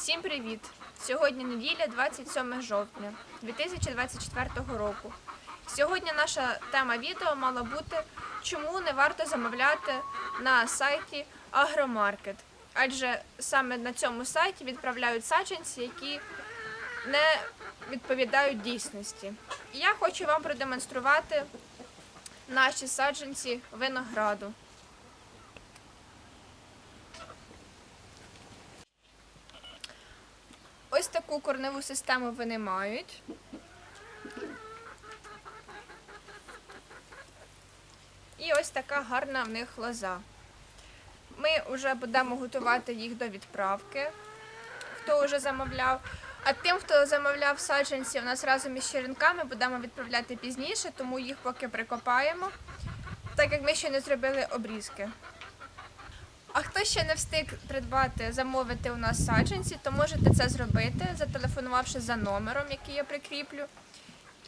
Всім привіт! Сьогодні неділя, 27 жовтня 2024 року. Сьогодні наша тема відео мала бути чому не варто замовляти на сайті Агромаркет. Адже саме на цьому сайті відправляють саджанці, які не відповідають дійсності. І я хочу вам продемонструвати наші саджанці винограду. Ось таку корневу систему вони мають. І ось така гарна в них лоза. Ми вже будемо готувати їх до відправки, хто вже замовляв. А тим, хто замовляв саджанці, у нас разом із черенками будемо відправляти пізніше, тому їх поки прикопаємо, так як ми ще не зробили обрізки. А хто ще не встиг придбати, замовити у нас саджанці, то можете це зробити, зателефонувавши за номером, який я прикріплю.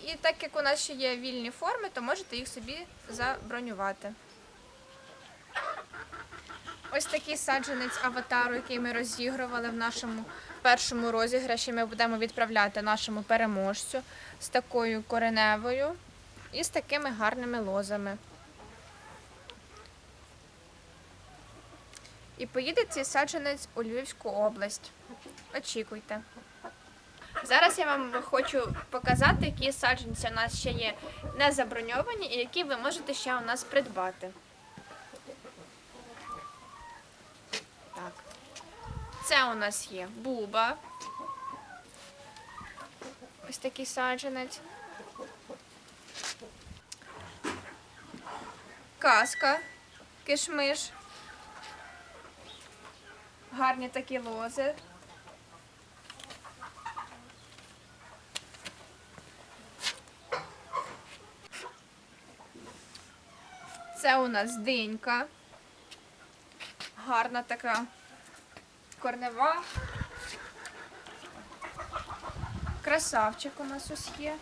І так як у нас ще є вільні форми, то можете їх собі забронювати. Ось такий саджанець аватару, який ми розігрували в нашому першому розіграші. Ми будемо відправляти нашому переможцю з такою кореневою і з такими гарними лозами. І поїде цей саджанець у Львівську область. Очікуйте. Зараз я вам хочу показати, які саджанці у нас ще є не заброньовані і які ви можете ще у нас придбати. Так. Це у нас є буба. Ось такий саджанець. Казка, кишмиш. Гарні такі лози. Це у нас динька. Гарна така корнева. Красавчик у нас ось є.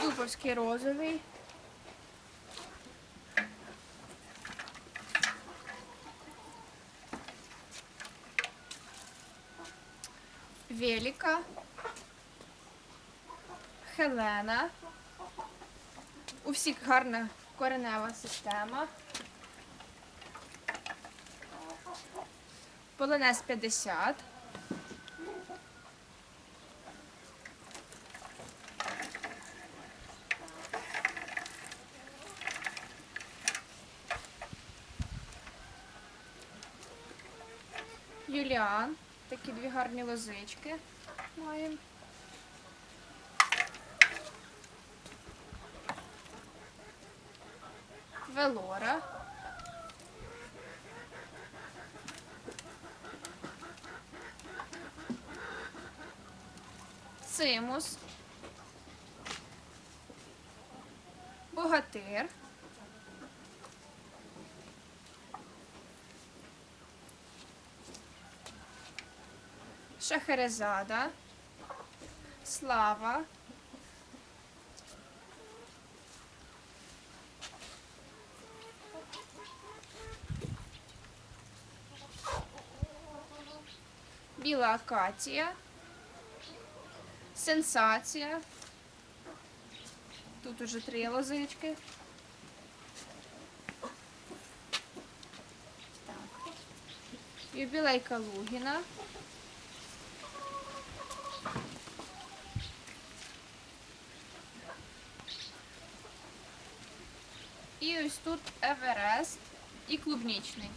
Дубовський розовий. Веліка, Хелена. У всіх гарна коренева система. Полонез 50. Юліан. Такі дві гарні лозички маємо. Велора. Цимус. Богатир. Шахерезада, Слава, Біла акація, Сенсація. Тут уже три лозички. Так. Юбілейка І ось тут Еверест і клубнічний.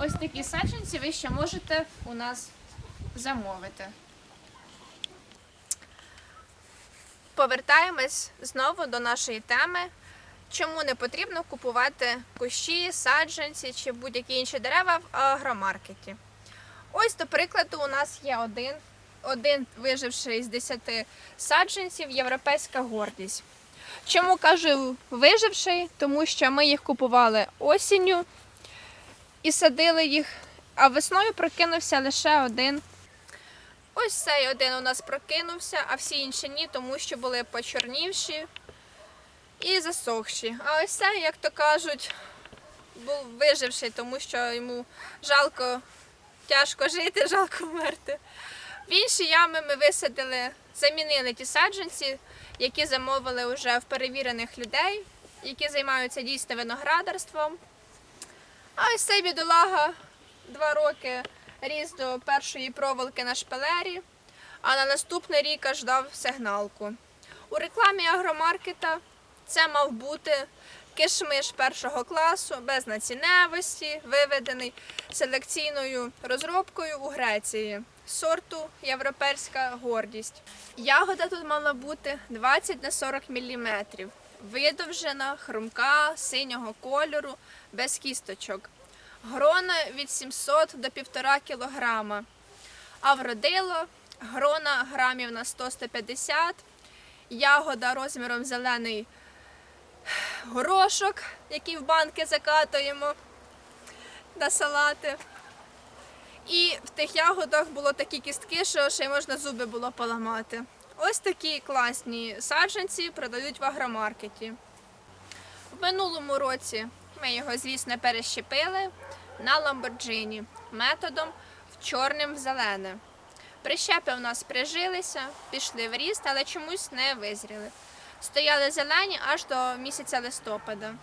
Ось такі саджанці ви ще можете у нас замовити. Повертаємось знову до нашої теми. Чому не потрібно купувати кущі, саджанці чи будь-які інші дерева в агромаркеті? Ось, до прикладу, у нас є один, один виживший з 10 саджанців європейська гордість. Чому кажу виживший? Тому що ми їх купували осінню і садили їх, а весною прокинувся лише один. Ось цей один у нас прокинувся, а всі інші ні, тому що були почорнівші і засохші. А ось це, як то кажуть, був виживший, тому що йому жалко, тяжко жити, жалко вмерти. В інші ями ми висадили, замінили ті саджанці, які замовили вже в перевірених людей, які займаються дійсно виноградарством. А ось цей бідолага два роки ріс до першої проволоки на шпалері, а на наступний рік аж дав сигналку. У рекламі агромаркета це мав бути кишмиш першого класу без націневості, виведений селекційною розробкою у Греції сорту Європейська гордість. Ягода тут мала бути 20 на 40 мм, видовжена, хрумка, синього кольору, без кісточок. Грона від 700 до 1,5 кг. А вродило грона грамів на 100-150, ягода розміром зелений горошок, який в банки закатуємо на салати. І в тих ягодах було такі кістки, що ще й можна зуби було поламати. Ось такі класні саджанці продають в агромаркеті. В минулому році ми його, звісно, перещепили на ламборджині методом в чорним в зелене. Прищепи у нас прижилися, пішли в ріст, але чомусь не визріли. Стояли зелені аж до місяця листопада.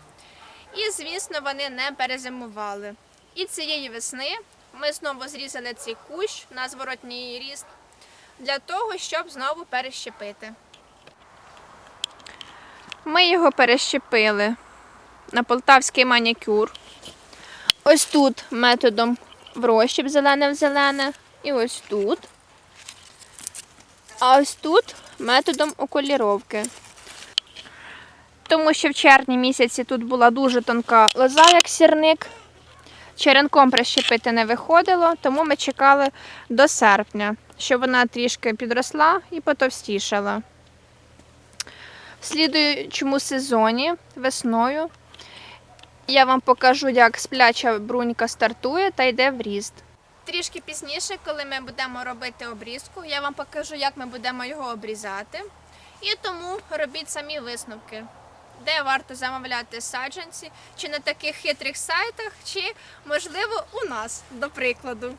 І, звісно, вони не перезимували. І цієї весни ми знову зрізали цей кущ на зворотній ріст для того, щоб знову перещепити. Ми його перещепили на полтавський манікюр. Ось тут методом в розщіп зелене в зелене. І ось тут. А ось тут методом окуліровки. Тому що в червні місяці тут була дуже тонка лоза, як сірник. Черенком прищепити не виходило, тому ми чекали до серпня, щоб вона трішки підросла і потовстішала. В слідуючому сезоні весною я вам покажу, як спляча брунька стартує та йде в ріст. Трішки пізніше, коли ми будемо робити обрізку, я вам покажу, як ми будемо його обрізати. І тому робіть самі висновки, де варто замовляти саджанці, чи на таких хитрих сайтах, чи, можливо, у нас, до прикладу.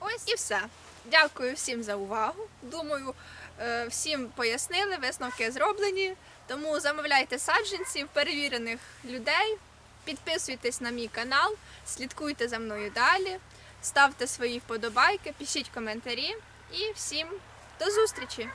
Ось і все. Дякую всім за увагу. Думаю, е, всім пояснили, висновки зроблені. Тому замовляйте саджанців, перевірених людей. Підписуйтесь на мій канал, слідкуйте за мною далі, ставте свої вподобайки, пишіть коментарі і всім до зустрічі!